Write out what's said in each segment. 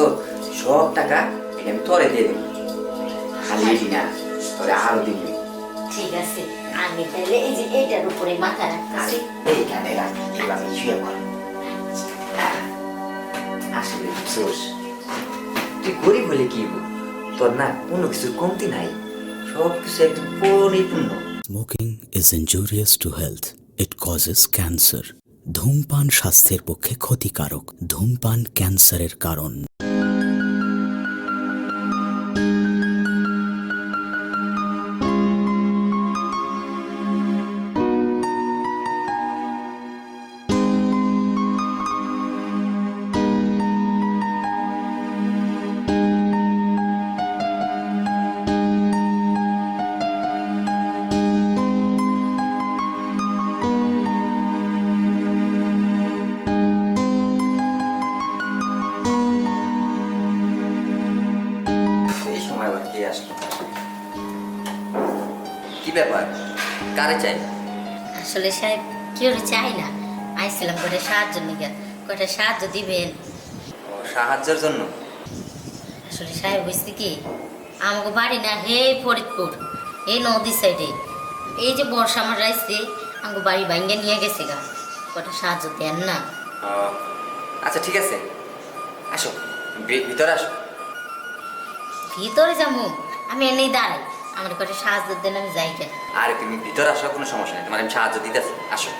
দেখছ সব টাকা এটা আমি তোরে দিয়ে দেবো। খালি এটি না তোরে আরও দিবি। ঠিক আছে আমি তাহলে এই যে এটার উপরে মাথা আর রাখতেছি এইখানে রাখ এভাবে শুয়ে পড়। হ্যাঁ, আসলে আফসোস। তুই গরিব হলে কি তোর না কোনো কিছুর কমতি নাই। সব কিছু একদম পরিপূর্ণ Smoking is injurious to health. It causes cancer. ধূমপান স্বাস্থ্যের পক্ষে ক্ষতিকারক। ধূমপান ক্যান্সারের কারণ। কি ব্যাপার? কারে চাই? আসলে সাহেব কেউ চাই না। আইছিলাম কটা সাহায্য নিকে কটা সাহায্য দিবেন। ও সাহায্যের জন্য? আসলে সাহেব বুঝতে কি? আমাকে বাড়ি না হে ফরিদপুর এই নদী সাইডে। এই যে বর্ষা আমার রাইছে আমাকে বাড়ি ভাঙ্গে নিয়ে গেছে গা। কটা সাহায্য দেন না। আচ্ছা ঠিক আছে। আসো ভিতরে আসো। ভিতরে যাব আমি এনেই দাঁড়াই। আমার কটা সাহায্য দেন আমি যাই কেন আরে তুমি ভিতরে আসো কোনো সমস্যা নেই। তোমার আমি সাহায্য দিতেছি। আসো।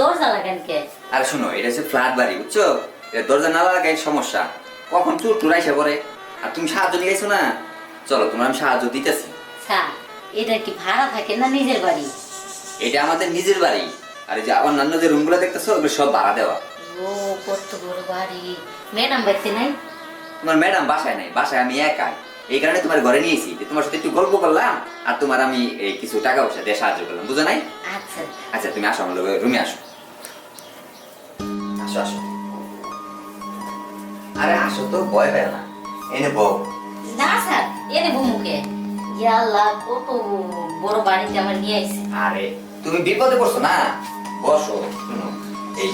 দরজা লাগান কে? আরে শোনো এটা হচ্ছে ফ্ল্যাট বাড়ি বুঝছ? এটা দরজা না লাগাই সমস্যা। কখন চুর টুর আইসা পরে আর তুমি সাহায্য নিয়ে গেছো না? চলো তোমার আমি সাহায্য দিতেছি। স্যার এটা কি ভাড়া থাকে না নিজের বাড়ি? এটা আমাদের নিজের বাড়ি। আর এই যে অন্যান্য যে রুমগুলো দেখতেছো ওগুলো সব ভাড়া দেওয়া। ও কত বড় বাড়ি। ম্যাডাম বাড়িতে নাই? তোমার ম্যাডাম বাসায় নাই বাসায় আমি একাই। এই কারণে তোমার ঘরে নিয়েছি যে তোমার সাথে একটু গল্প করলাম আর তোমার আমি কিছু টাকা পয়সা দিয়ে সাহায্য করলাম বুঝো নাই? আচ্ছা। আচ্ছা তুমি আসো আমার রুমে আসো। আসো আসো। আরে আসো তো ভয় পেও না। এনে বউ। না স্যার এনে বুমুকে ইয়াল্লা কত বড় বাড়িতে আমার নিয়ে আইছে। আরে তুমি বিপদে পড়ছো না? বসো শুনো এই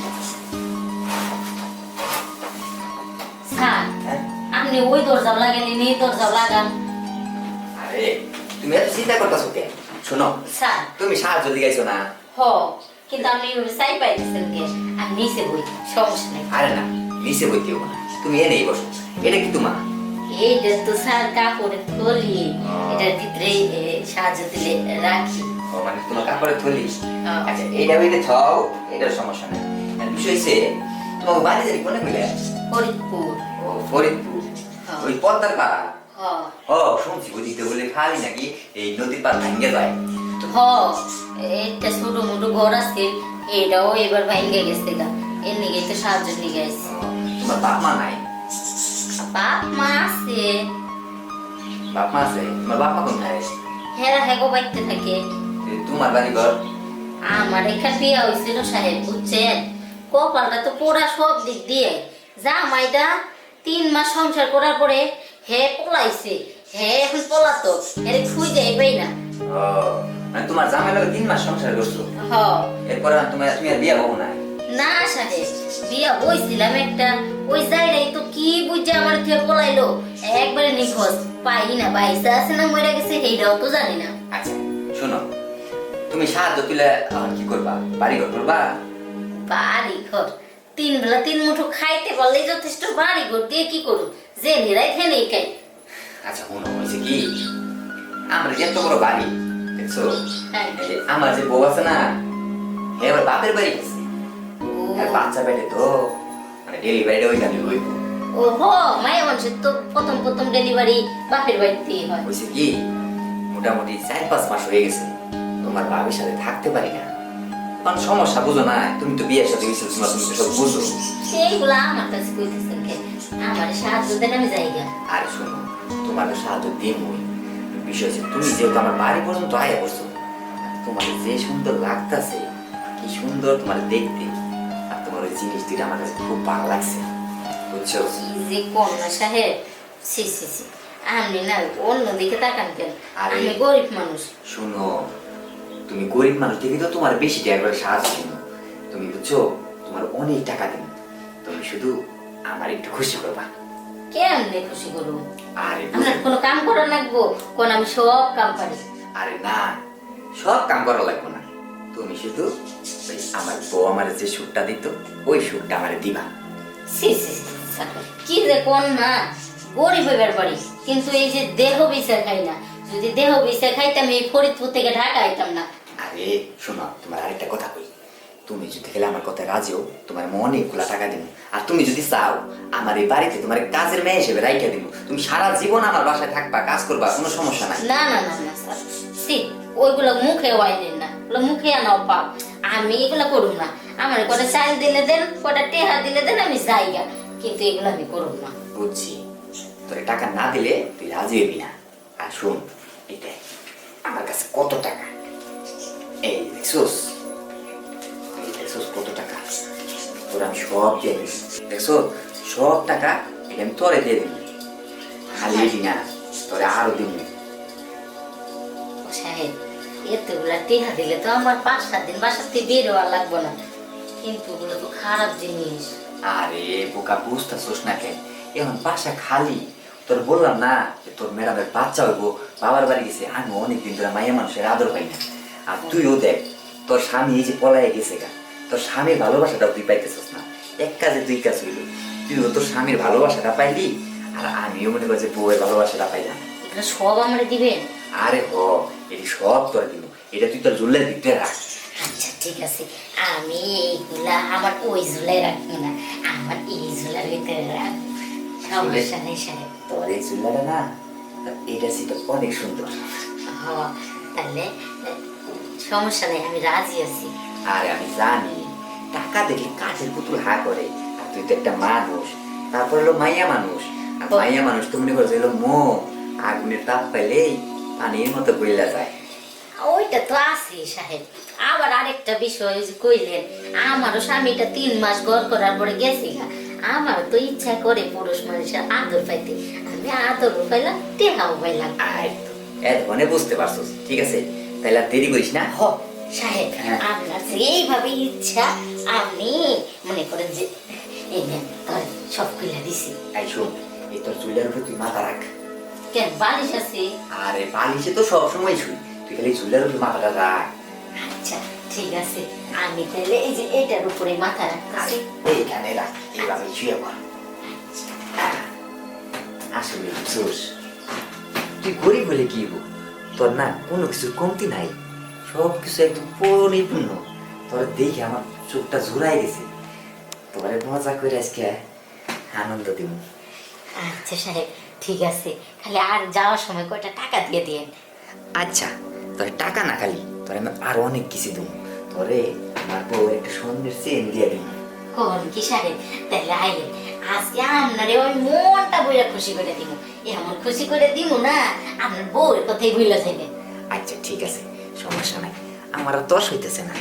আপনি ওই দরজা লাগালেন এই দরজা লাগান। আরে তুমি এত চিন্তা করতেছো কে শোনো স্যার। তুমি সাহায্য দিয়েছ না? হ কিন্তু ওই চাই পাইতেছেন কে আমি নিচে বই সমস্যা নেই। আরে না নিচে বইতে হব না। তুমি এনেই বসো। এটা কি তোমার? এইটা তো স্যার কাপড়ে থলি। এটার ভিতরে সাহায্য দিলে রাখি। ও মানে তোমার কাপড়ে থলি। আচ্ছা এইটা বইতে ছাও এটার সমস্যা নেই। বিষয় হচ্ছে তোমার বাড়ি জানি কোনে কইলে ফরিদপুর। ও ফরিদপুর। ওই পদ্মার পাড়া ও শুনছি ওদিকে বলে খালি নাকি এই নদীর পার ভাঙ্গে যায় হ একটা ছোট মোটো ঘর আছে এটাও এবার ভাঙ্গে গেছে গা এর নিগে তো সাহায্য নিয়ে ও, তোমার বাপ মা নাই বাপ মা আছে বাপ মা আছে তোমার বাপ মা কোথায় হেরা হেগো বাইতে থাকে তোমার বাড়ি ঘর আমার এখানে বিয়ে হয়েছিল সাহেব বুঝছেন কপালটা তো পোড়া সব দিক দিয়ে জামাইটা তিন মাস সংসার করার পরে হে পলাইছে হে এখন পলাতো এর খুঁজে যাই পাই না। মানে তোমার জামাই লাগে তিন মাস সংসার করছ? হ। এরপরে আর তোমার তুমি আর বিয়া হব না? না সাহেব বিয়া বইছিলাম একটা। ওই জায়গায় তো কি বুঝে আমার থেকে পলাইলো? একবারে নিখোঁজ। পাই না বাইসা আছে না মরে গেছে সেইটাও তো জানি না। আচ্ছা শোনো তুমি সাহায্য তুলে আর কি করবা? বাড়ি ঘর করবা? বাড়ি ঘর তিন বেলা তিন মুঠো খাইতে পারলেই যথেষ্ট বাড়ি ঘর দিয়ে কি করু যে নিরাই খেয়ে খাই আচ্ছা মনে হয়েছে কি? আমার যে এত বড় বাড়ি দেখছ? হ্যাঁ। আমার যে বউ আছে না হে আবার বাপের বাড়ি গেছে আর বাচ্চা বেটে তো মানে ডেলিভারিটা ওইখানে হইব। ও হো মায়া মানুষের তো প্রথম প্রথম ডেলিভারি বাপের বাড়িতেই হয়। হয়েছে কি? মোটামুটি চার পাঁচ মাস হয়ে গেছে। তোমার বাবির সাথে থাকতে পারি না। কারণ সমস্যা বুঝো না? তুমি তো বিয়ের সাথে গেছিল তোমার তুমি সব বুঝো। সেইগুলো আমার কাছে কইতেছেন কে? আমার সাহায্য দেন আমি যাইগা আর শোনো তোমার সাহায্য দিমই বিষয় হচ্ছে তুমি যেহেতু আমার বাড়ি পর্যন্ত আয়া বসছো তোমার যে সুন্দর লাগতাছে কি সুন্দর তোমার দেখতে আর তোমার ওই জিনিস দুইটা আমার কাছে খুব ভালো লাগছে। বুঝছ? যে কন্যা সাহেব। সি সি সি আপনি না অন্য দিকে তাকান কেন? আরে। আমি গরিব মানুষ। শুনো তুমি গরিব মানুষ দেখি তো তোমার বেশি টাকা করে সাহায্য তুমি বুঝছ? তোমার অনেক টাকা দিব তুমি শুধু আমার একটু খুশি করবা। কেমনে খুশি করুন আরে কোনো কাম করা লাগবো? কোন আমি সব কাম পারি। আরে না সব কাম করা লাগবে না। তুমি শুধু ওই আমার বউ আমার যে সুখটা দিত ওই সুখটা আমার দিবা। সি সি কি যে কোন না গরিব হইবার পারি। কিন্তু এই যে দেহ বিচার খাই না যদি দেহ বিচার খাইতাম এই ফরিদপুর থেকে ঢাকা আইতাম না। আরে শোনো তোমার আরেকটা কথা কই। তুমি যদি খেলে আমার কথা রাজিও তোমার অনেকগুলা টাকা দিব। আর তুমি যদি চাও আমার এই বাড়িতে তোমার কাজের মেয়ে হিসেবে রাইখা দিব। তুমি সারা জীবন আমার বাসায় থাকবা কাজ করবা কোনো সমস্যা নাই। না না না না স্যার। সি ওইগুলো মুখে ওয়াইলেন না। ওগুলো মুখে আনাও পাও আমি এগুলো করুম না। আমার কটা চাল দিলে দেন কটা টেহা দিলে দেন আমি যাইগা। কিন্তু এগুলো আমি করুম না। বুঝছি। তোর টাকা না দিলে তুই রাজি হবি না। আর শোন এটা আমার কাছে কত টাকা এই দেখছোস এই দেখছোস কত টাকা তোর আমি সব দিয়ে দিই দেখছ সব টাকা এটা আমি তোরে দিয়ে দিবি খালি দিবি না তোরে আরও ও সাহেব এতগুলা টেহা দিলে তো আমার পাঁচ সাত দিন বাসার থেকে বের হওয়া লাগবো না কিন্তু ওগুলো তো খারাপ জিনিস আরে বোকা বুঝতেছোস না কেন এখন বাসা খালি তোর বললাম না যে তোর ম্যাডামের বাচ্চা হইব বাবার বাড়ি গেছে আমি অনেকদিন ধরে মাইয়া মানুষের আদর পাই না। আর তুইও দেখ তোর স্বামী এই যে পলায় গেছে গা তোর স্বামীর ভালোবাসাটাও তুই পাইতেছিস না। এক কাজে দুই কাজ হইল তুইও তোর স্বামীর ভালোবাসাটা পাইলি আর আমিও মনে করি যে বউয়ের ভালোবাসাটা পাইলাম। সব আমার দিবেন? আরে হ এটি সব তোর দিব এটা তুই তোর জুলের ভিতরে রাখ। আচ্ছা ঠিক আছে। আমি এইগুলা আমার ওই ঝুলাই রাখব না আমার এই ঝুলার ভিতরে রাখব সমস্যা নেই সাহেব। তোর এই জুল্লাটা না এটা ছিল অনেক সুন্দর। তাহলে সমস্যা নেই আমি রাজি আছি। আর আমি জানি টাকা দেখে কাঠের পুতুল হা করে আর তুই তো একটা মানুষ তারপর হলো মাইয়া মানুষ। আর মাইয়া মানুষ তো মনে করছে হলো মো আগুনের তাপ পাইলেই পানির মতো গইলা যায়। ওইটা তো আছে সাহেব। আবার আরেকটা বিষয় কইলেন আমারও স্বামীটা তিন মাস ঘর করার পরে গেছে গা। আমার তো ইচ্ছা করে পুরুষ মানুষের আদর পাইতে। আমি আদরও পাইলাম টেহাও পাইলাম। আয় এতক্ষণে বুঝতে পারছিস ঠিক আছে? তাহলে আর দেরি করিস না হ। সাহেব হ্যাঁ। আপনার যে ইচ্ছা আমি মনে করেন যে এই নেন ধরেন সব খুলে দিছি। এই শোন এই তোর চুলের উপরে তুই মাথা রাখ। কেন বালিশ আছে? আরে বালিশে তো সব সময় শুই তুই খালি চুলের উপরে মাথাটা রাখ। আচ্ছা ঠিক আছে আমি তাহলে এই যে এটার উপরে মাথা রাখতেছি। এইখানে রাখ এইভাবে শুয়ে পড়। আফসোস। তুই গরিব হলে কি তোর না কোনো কিছু কমতি নাই। সব কিছু একদম পরিপূর্ণ। তোর দেখে আমার চোখটা ঝুরাই গেছে। তোমারে মজা করে আজকে আনন্দ দিব আচ্ছা সাহেব ঠিক আছে। খালি আর যাওয়ার সময় কয়টা টাকা দিয়ে দিন আচ্ছা তোর টাকা না খালি তোর আমি আরও অনেক কিছু দেবো তোরে আমার বউ একটা স্বর্ণের চেন দিয়ে দিব কোন কি সাহেব? তাহলে আইলেন। আজকে আপনারে ওই মনটা বইরা খুশি করে দিব এমন খুশি করে দিব না আপনার বউয়ের কথাই বইলা যাবেন আচ্ছা ঠিক আছে সমস্যা নাই। আমার আর দশ হইতেছে না।